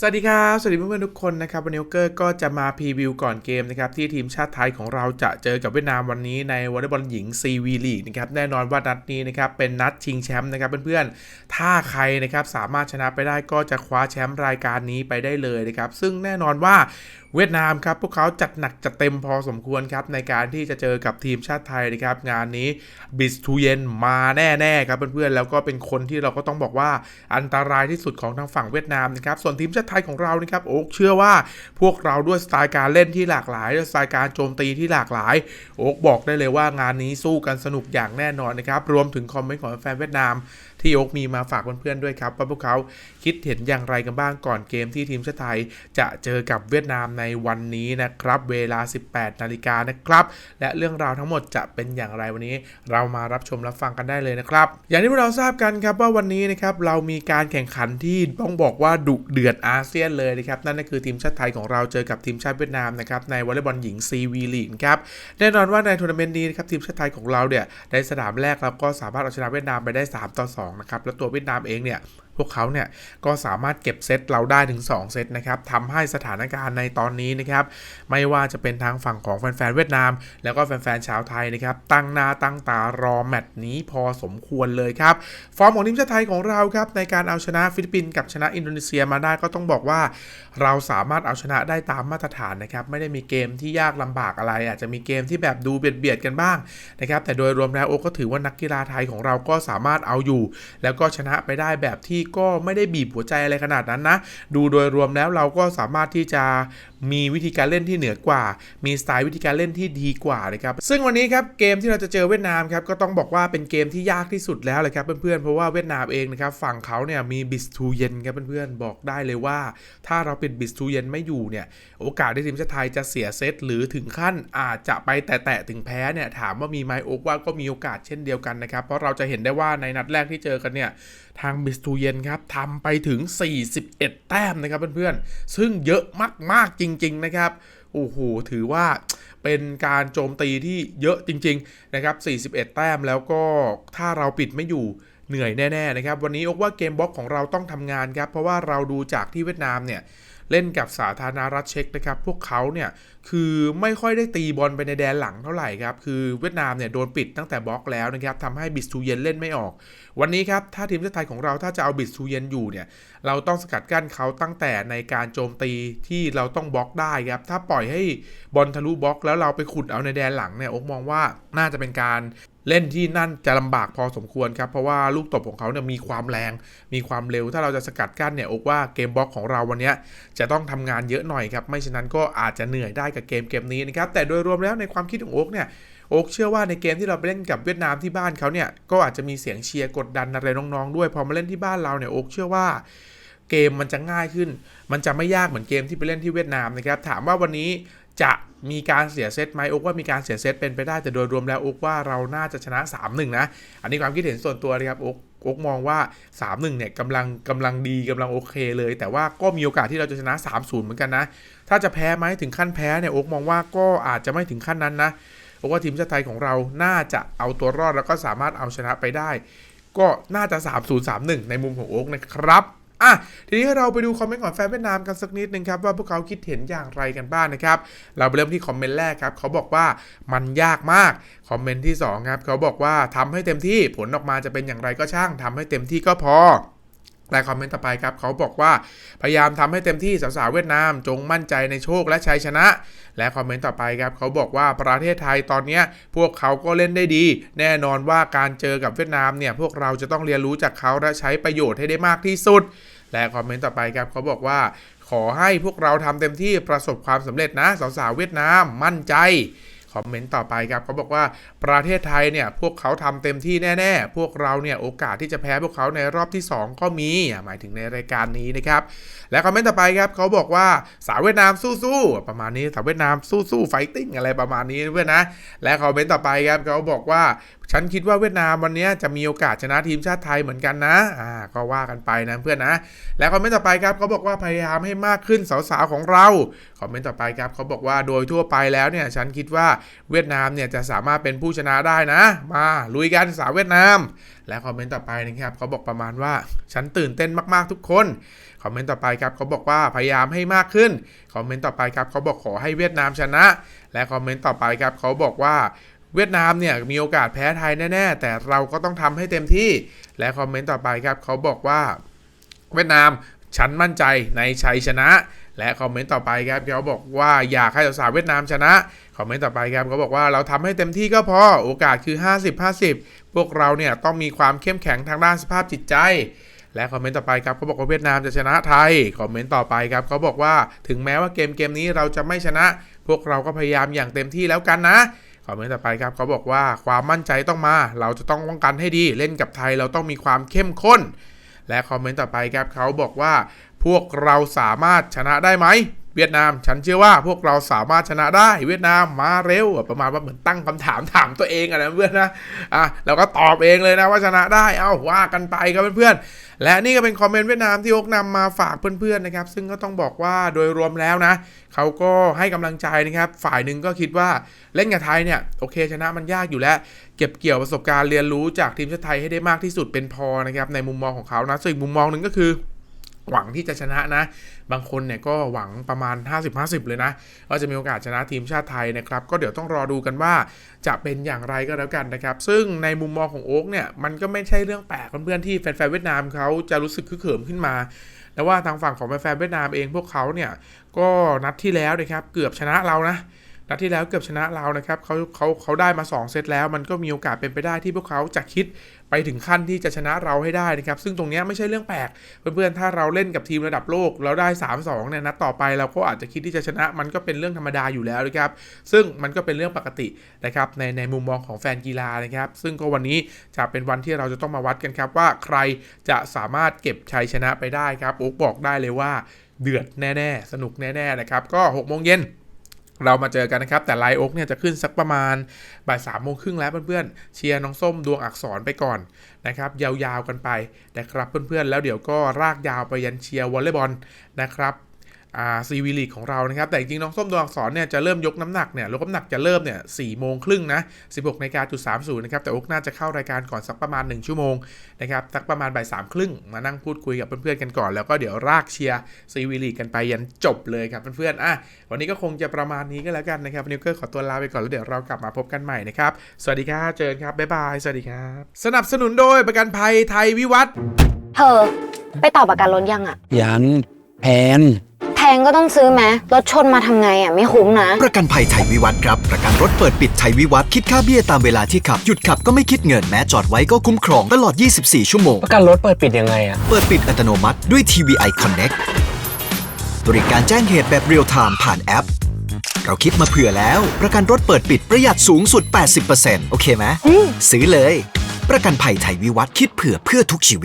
สวัสดีครับ สวัสดีเพื่อนๆทุกคนนะครับวันนี้เกอร์ก็จะมาพรีวิวก่อนเกมนะครับที่ทีมชาติไทยของเราจะเจอกับเวียดนามวันนี้ในวอลเลย์บอลหญิง CV League นะครับแน่นอนว่านัดนี้นะครับเป็นนัดชิงแชมป์นะครับเพื่อนๆถ้าใครนะครับสามารถชนะไปได้ก็จะคว้าแชมป์รายการนี้ไปได้เลยนะครับซึ่งแน่นอนว่าเวียดนามครับพวกเขาจัดหนักจัดเต็มพอสมควรครับในการที่จะเจอกับทีมชาติไทยนะครับงานนี้บิสทูเยนมาแน่ๆครับเพื่อนๆแล้วก็เป็นคนที่เราก็ต้องบอกว่าอันตรายที่สุดของทางฝั่งเวียดนามนะครับส่วนทีมชาติไทยของเรานะครับโอ๊กเชื่อว่าพวกเราด้วยสไตล์การเล่นที่หลากหลายด้วยสไตล์การโจมตีที่หลากหลาย โอ๊กบอกได้เลยว่างานนี้สู้กันสนุกอย่างแน่นอนนะครับรวมถึงคอมเมนต์ของแฟนเวียดนามที่โอ๊กมีมาฝากเพื่อนๆด้วยครับว่าพวกเขาคิดเห็นอย่างไรกันบ้างก่อนเกมที่ทีมชาติไทย จะเจอกับเวียดนามในวันนี้นะครับ เวลา 18 นาฬิกานะครับ และเรื่องราวทั้งหมดจะเป็นอย่างไรวันนี้ เรามารับชมรับฟังกันได้เลยนะครับ อย่างที่พวกเราทราบกันครับว่าวันนี้นะครับเรามีการแข่งขันที่ต้องบอกว่าดุเดือดอาเซียนเลยนะครับนั่นก็คือทีมชาติไทยของเราเจอกับทีมชาติเวียดนามนะครับในวอลเลย์บอลหญิง CV League ครับแน่นอนว่าในทัวร์นาเมนต์นี้นะครับทีมชาติไทยของเราเนี่ยในสนามแรกเราก็สามารถเอาชนะเวียดนามไปได้ 3 ต่อ2นะครับแล้วตัวเวียดนามเองเนี่ย พวกเขาเนี่ยก็สามารถเก็บเซตเราได้ถึง 2 เซตนะครับทำให้สถานการณ์ในตอนนี้นะครับไม่ว่าจะเป็นทางฝั่งของแฟนๆเวียดนาม แล้วก็แฟนๆชาวไทยนะครับตั้งหน้าตั้งตารอแมตช์นี้พอสมควรเลยครับฟอร์มของทีมชาติไทยของเราครับในการเอาชนะฟิลิปปินส์กับชนะอินโดนีเซียมาได้ก็ต้องบอกว่า เราสามารถเอาชนะได้ตามมาตรฐานนะครับไม่ได้มีเกมที่ยากลำบากอะไร อาจจะมีเกมที่แบบดูเบียดเบียดๆกันบ้างนะครับแต่โดยรวมแล้วโอก็ถือว่านักกีฬาไทยของเราก็สามารถเอาอยู่ แล้วก็ชนะไปได้แบบที่ก็ไม่ได้บีบหัวใจอะไรขนาดนั้นนะ ดูโดยรวมแล้วเราก็สามารถที่จะ มีวิธีการเล่นที่เหนือกว่า มีสไตล์วิธีการเล่นที่ดีกว่านะครับ ซึ่งวันนี้ครับเกมที่เราจะเจอเวียดนามครับก็ต้องบอกว่าเป็นเกมที่ยากที่สุดแล้วเลยครับเพื่อนๆ เพราะว่าเวียดนามเองนะครับฝั่งเขาเนี่ยมีบิสทูเยนครับเพื่อนๆ บอกได้เลยว่า ถ้าเราปิดบิสทูเยนไม่อยู่เนี่ยโอกาสที่ทีมชาติไทยจะเสียเซตหรือถึงขั้นอาจจะไปแตะถึงแพ้เนี่ยถามว่ามีไหมโอกว่าก็มีโอกาสเช่นเดียวกันนะครับเพราะเราจะเห็นได้ว่าในนัดแรกที่เจอกันเนี่ยทางบิสตูเยนครับทำไปถึง 41 แต้มนะครับเพื่อนๆซึ่งเยอะมากๆจริงๆ นะครับโอ้โหถือว่าเป็นการโจมตีที่เยอะจริง ๆ นะครับ 41 แต้มแล้วก็ถ้าเราปิดไม่อยู่เหนื่อยแน่ ๆ นะครับ วันนี้โอกว่าเกมบล็อกของเราต้องทำงานครับ เพราะว่าเราดูจากที่เวียดนามเนี่ย เล่นกับสาธารณรัฐเช็กนะครับพวกเขาเนี่ยคือไม่ค่อยได้ตีบอลไปในแดนหลังเท่าไหร่ครับคือเวียดนามเนี่ยโดนปิดตั้งแต่บล็อกแล้วนะครับทำให้บิสตูเยนเล่นไม่ออก วันนี้ครับถ้าทีมชาติไทยของเราถ้าจะเอาบิสตูเยนอยู่เนี่ยเราต้องสกัดกั้นเขาตั้งแต่ในการโจมตีที่เราต้องบล็อกได้ครับถ้าปล่อยให้บอลทะลุบล็อก แล้วเราไปขุดเอาในแดนหลังเนี่ยอกมองว่าน่าจะเป็นการ เล่นที่นั่นจะลำบากพอสมควรครับ เพราะว่าลูกตบของเขาเนี่ยมีความแรง มีความเร็ว ถ้าเราจะสกัดกั้นเนี่ยโอ๊กว่าเกมบล็อกของเราวันนี้จะต้องทำงานเยอะหน่อยครับ ไม่ฉะนั้นก็อาจจะเหนื่อยได้กับเกมเกมนี้นะครับ แต่โดยรวมแล้วในความคิดของโอ๊กเนี่ยโอ๊กเชื่อว่าในเกมที่เราไปเล่นกับเวียดนามที่บ้านเขาเนี่ยก็อาจจะมีเสียงเชียร์กดดันอะไรน้องๆ ด้วยพอมาเล่นที่บ้านเราเนี่ยโอ๊กเชื่อว่าเกมมันจะง่ายขึ้น มันจะไม่ยากเหมือนเกมที่ไปเล่นที่เวียดนามนะครับ ถามว่าวันนี้ จะมีการเสียเซตไหมโอ๊กว่ามีการเสียเซตเป็นไปได้แต่โดยรวมแล้วโอ๊กว่าเราน่าจะชนะ 3-1 นะ อันนี้ความคิดเห็นส่วนตัวนะครับโอ๊กโอ๊กมองว่า 3-1 เนี่ยกำลังกำลังดีกำลังโอเคเลย แต่ว่าก็มีโอกาสที่เราจะชนะ 3-0 เหมือนกันนะ ถ้าจะแพ้ไหมถึงขั้นแพ้เนี่ยโอ๊กมองว่าก็อาจจะไม่ถึงขั้นนั้นนะเพราะว่าทีมชาติไทยของเราน่าจะเอาตัวรอดแล้วก็สามารถเอาชนะไปได้ ก็น่าจะ 3-0-3-1 ในมุมของโอ๊กนะครับ อะทีนี้เราไปดูคอมเมนต์ของแฟนเวียดนามกันสักนิดนึงครับว่าพวกเขาคิดเห็นอย่างไรกันบ้างนะครับ เราไปเริ่มที่คอมเมนต์แรกครับเขาบอกว่ามันยากมาก คอมเมนต์ที่สองครับเขาบอกว่าทำให้เต็มที่ผลออกมาจะเป็นอย่างไรก็ช่างทำให้เต็มที่ก็พอ และคอมเมนต์ต่อไปครับเขาบอกว่าพยายามทำให้เต็มที่สาวๆเวียดนามจงมั่นใจในโชคและชัยชนะ และคอมเมนต์ต่อไปครับเขาบอกว่าประเทศไทยตอนนี้พวกเขาก็เล่นได้ดี แน่นอนว่าการเจอกับเวียดนามเนี่ยพวกเราจะต้องเรียนรู้จากเขาและใช้ประโยชน์ให้ได้มากที่สุด และคอมเมนต์ต่อไปครับเขาบอกว่า ขอให้พวกเราทำเต็มที่ประสบความสำเร็จนะสาวๆเวียดนามมั่นใจ คอมเมนต์ต่อไปครับเขาบอกว่าประเทศไทยเนี่ยพวกเขาทำเต็มที่แน่ ๆ พวกเราเนี่ยโอกาสที่จะแพ้พวกเขาในรอบที่ 2 ก็มีหมายถึงในรายการนี้นะครับ และคอมเมนต์ต่อไปครับเขาบอกว่าสาวเวียดนามสู้ๆประมาณนี้สาวเวียดนามสู้ๆไฟติ้งอะไรประมาณนี้เพื่อนนะและคอมเมนต์ต่อไปครับเขาบอกว่า ฉันคิดว่าเวียดนามวันนี้จะมีโอกาสชนะทีมชาติไทยเหมือนกันนะ อ่า ก็ว่ากันไปนะเพื่อนนะ และคอมเมนต์ต่อไปครับเขาบอกว่าพยายามให้มากขึ้นสาวๆของเรา คอมเมนต์ต่อไปครับเขาบอกว่าโดยทั่วไปแล้วเนี่ย ฉันคิดว่าเวียดนามเนี่ยจะสามารถเป็นผู้ชนะได้นะ มาลุยกันสาวเวียดนาม และคอมเมนต์ต่อไปนะครับเขาบอกประมาณว่าฉันตื่นเต้นมากๆทุกคนคอมเมนต์ต่อไปครับเขาบอกว่าพยายามให้มากขึ้น คอมเมนต์ต่อไปครับเขาบอกขอให้เวียดนามชนะ และคอมเมนต์ต่อไปครับเขาบอกว่า เวียดนามเนี่ยมีโอกาสแพ้ไทยแน่ ๆ แต่เราก็ต้องทำให้เต็มที่ และคอมเมนต์ต่อไปครับเขาบอกว่า เวียดนามฉันมั่นใจในชัยชนะ และคอมเมนต์ต่อไปครับเขาบอกว่าอยากให้สาวเวียดนามชนะคอมเมนต์ต่อไปครับเขาบอกว่าเราทำให้เต็มที่ก็พอโอกาสคือ 50-50 พวกเราเนี่ยต้องมีความเข้มแข็งทางด้านสภาพจิตใจและคอมเมนต์ต่อไปครับเขาบอกว่าเวียดนามจะชนะไทย คอมเมนต์ต่อไปครับเขาบอกว่าถึงแม้ว่าเกมเกมนี้เราจะไม่ชนะ พวกเราก็พยายามอย่างเต็มที่แล้วกันนะ คอมเมนต์ต่อไปครับเขาบอกว่าความมั่นใจต้องมา เราจะต้องป้องกันให้ดี เล่นกับไทยเราต้องมีความเข้มข้น และคอมเมนต์ต่อไปครับเขาบอกว่า พวกเราสามารถชนะได้ไหม เวียดนามฉันเชื่อว่าพวกเราสามารถชนะได้เวียดนามมาเร็วประมาณว่าเหมือนตั้งคำถามถามตัวเองอะนะเพื่อนนะอะเราก็ตอบเองเลยนะว่าชนะได้เอ้าว่ากันไปครับเพื่อนๆและนี่ก็เป็นคอมเมนต์เวียดนามที่อกนำมาฝากเพื่อนๆนะครับ ซึ่งก็ต้องบอกว่าโดยรวมแล้วนะเขาก็ให้กำลังใจนะครับ ฝ่ายหนึ่งก็คิดว่าเล่นกับไทยเนี่ยโอเคชนะมันยากอยู่แล้ว เก็บเกี่ยวประสบการณ์เรียนรู้จากทีมชาติไทยให้ได้มากที่สุดเป็นพอนะครับในมุมมองของเขานะส่วนอีกมุมมองหนึ่งก็คือ หวังที่จะชนะนะ บางคนเนี่ยก็หวังประมาณ 50-50 เลยนะว่าจะมีโอกาสชนะทีมชาติไทยนะครับ ก็เดี๋ยวต้องรอดูกันว่าจะเป็นอย่างไรก็แล้วกันนะครับ ซึ่งในมุมมองของโอ๊กเนี่ย มันก็ไม่ใช่เรื่องแปลกเพื่อนๆที่แฟนๆเวียดนามเขาจะรู้สึกคึกเขิมขึ้นมาแต่ว่าทางฝั่งของแฟนๆเวียดนามเองพวกเขาเนี่ยก็นัดที่แล้วนะครับเกือบชนะเรานะ นัดที่แล้วเกือบชนะเรานะครับเขาเขาเขาได้มา 2 เซตแล้ว มันก็มีโอกาสเป็นไปได้ที่พวกเขาจะคิดไปถึงขั้นที่จะชนะเราให้ได้นะครับ ซึ่งตรงนี้ไม่ใช่เรื่องแปลก เพื่อนๆ ถ้าเราเล่นกับทีมระดับโลกแล้วได้ 3-2เนี่ยนัดต่อไปเราก็อาจจะคิดที่จะชนะ มันก็เป็นเรื่องธรรมดาอยู่แล้วนะครับ ซึ่งมันก็เป็นเรื่องปกตินะครับในในมุมมองของแฟนกีฬานะครับ ซึ่งก็วันนี้จะเป็นวันที่เราจะต้องมาวัดกันครับว่าใครจะสามารถเก็บชัยชนะไปได้ครับโอ๊กบอกได้เลยว่าเดือดแน่ ๆ สนุกแน่ ๆ นะครับ ก็6โมงเย็น เรามาเจอกันนะครับ แต่ไลโอ๊กเนี่ยจะขึ้นสักประมาณบ่ายสามโมงครึ่งแล้วเพื่อนๆ เชียร์น้องส้มดวงอักษรไปก่อนนะครับ ยาวๆกันไปนะครับเพื่อนๆ แล้วเดี๋ยวก็รากยาวไปยันเชียร์วอลเลย์บอลนะครับ ซีวีลีกของเรานะครับ แต่จริงๆน้องส้มดวงอักษรเนี่ยจะเริ่มยกน้ำหนักเนี่ยยกน้ำหนักจะเริ่มเนี่ยสี่โมงครึ่งนะ16นาฬิกาจุดสามศูนย์นะครับ แต่โอ๊กน่าจะเข้ารายการก่อนสักประมาณ 1 ชั่วโมงนะครับ สักประมาณบ่ายสามครึ่งมานั่งพูดคุยกับเพื่อนๆกันก่อน แล้วก็เดี๋ยวรากเชียร์ซีวีลีกกันไปยันจบเลยครับเพื่อนๆอะวันนี้ก็คงจะประมาณนี้ก็แล้วกันนะครับวันนี้ก็ขอตัวลาไปก่อนแล้วเดี๋ยวเรากลับมาพบกันใหม่นะครับสวัสดีครับเจอกันครับบ๊ายบายสวัสดีครับสนับสนุนโดยประกันภัยไทยวิวัฒน์เธอไปต่อประกันรถยังอะยันแพนแพ งก็ต้องซื้อไหมรถชนมาทำไงอะไม่คุ้มนะ ประกันภัยไทยวิวัฒน์ครับ ประกันรถเปิดปิดไทยวิวัฒน์คิดค่าเบี้ยตามเวลาที่ขับ หยุดขับก็ไม่คิดเงินแม้จอดไว้ก็คุ้มครองตลอด 24 ชั่วโมง ประกันรถเปิดปิดยังไงอะ เปิดปิดอัตโนมัติด้วย TVI Connect บริการแจ้งเหตุแบบเรียลไทม์ผ่านแอป เราคิดมาเผื่อแล้ว ประกันรถเปิดปิดประหยัดสูงสุด 80%โอเคไหม ซื้อเลย ประกันภัยไทยวิวัฒน์คิดเผื่อเพื่อทุกชีวิต